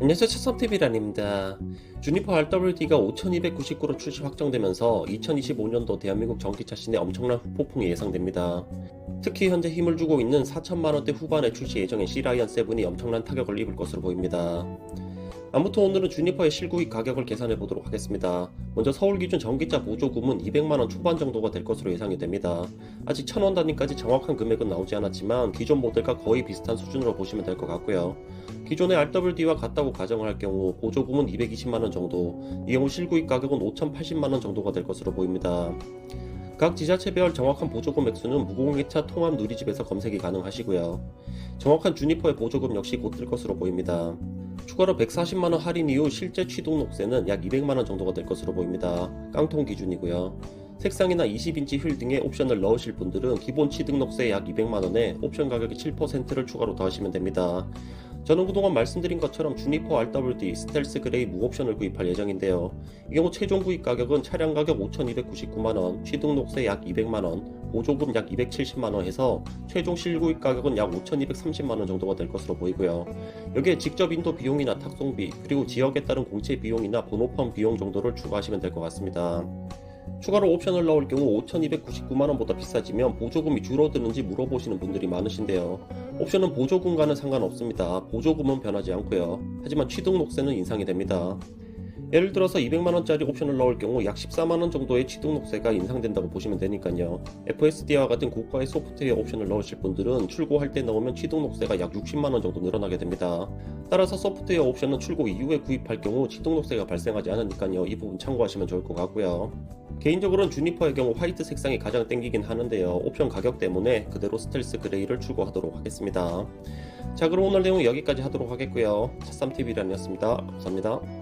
안녕하세요 차삼TV란입니다. 주니퍼 RWD가 5299로 출시 확정되면서 2025년도 대한민국 전기차 시내 엄청난 폭풍이 예상됩니다. 특히 현재 힘을 주고 있는 4천만원대 후반에 출시 예정인 C라이언 7이 엄청난 타격을 입을 것으로 보입니다. 아무튼 오늘은 주니퍼의 실구입 가격을 계산해 보도록 하겠습니다. 먼저 서울 기준 전기차 보조금은 200만원 초반 정도가 될 것으로 예상이 됩니다. 아직 천원 단위까지 정확한 금액은 나오지 않았지만 기존 모델과 거의 비슷한 수준으로 보시면 될 것 같고요. 기존의 RWD와 같다고 가정을 할 경우 보조금은 220만원 정도, 이 경우 실구입 가격은 5,080만원 정도가 될 것으로 보입니다. 각 지자체별 정확한 보조금 액수는 무공개차 통합 누리집에서 검색이 가능하시고요. 정확한 주니퍼의 보조금 역시 곧 뜰 것으로 보입니다. 추가로 140만원 할인 이후 실제 취득 녹세는 약 200만원 정도가 될 것으로 보입니다. 깡통 기준이고요. 색상이나 20인치 휠 등의 옵션을 넣으실 분들은 기본 취득 녹세 약 200만원에 옵션 가격의 7%를 추가로 더하시면 됩니다. 저는 그동안 말씀드린 것처럼 주니퍼 RWD 스텔스 그레이 무옵션을 구입할 예정인데요. 이 경우 최종 구입 가격은 차량 가격 5,299만원, 취득 녹세 약 200만원, 보조금 약 270만원 해서 최종 실구입 가격은 약 5,230만원 정도가 될 것으로 보이고요. 여기에 직접 인도 비용이나 탁송비, 그리고 지역에 따른 공채 비용이나 번호판 비용 정도를 추가하시면 될 것 같습니다. 추가로 옵션을 넣을 경우 5,299만원보다 비싸지면 보조금이 줄어드는지 물어보시는 분들이 많으신데요. 옵션은 보조금과는 상관없습니다. 보조금은 변하지 않고요. 하지만 취득 녹세는 인상이 됩니다. 예를 들어서 200만원짜리 옵션을 넣을 경우 약 14만원 정도의 취득 녹세가 인상된다고 보시면 되니까요. FSD와 같은 고가의 소프트웨어 옵션을 넣으실 분들은 출고할 때 넣으면 취득 녹세가 약 60만원 정도 늘어나게 됩니다. 따라서 소프트웨어 옵션은 출고 이후에 구입할 경우 취득 녹세가 발생하지 않으니까요. 이 부분 참고하시면 좋을 것 같고요. 개인적으로는 주니퍼의 경우 화이트 색상이 가장 땡기긴 하는데요. 옵션 가격 때문에 그대로 스텔스 그레이를 출고하도록 하겠습니다. 자 그럼 오늘 내용 여기까지 하도록 하겠고요. 차쌈TV란이었습니다. 감사합니다.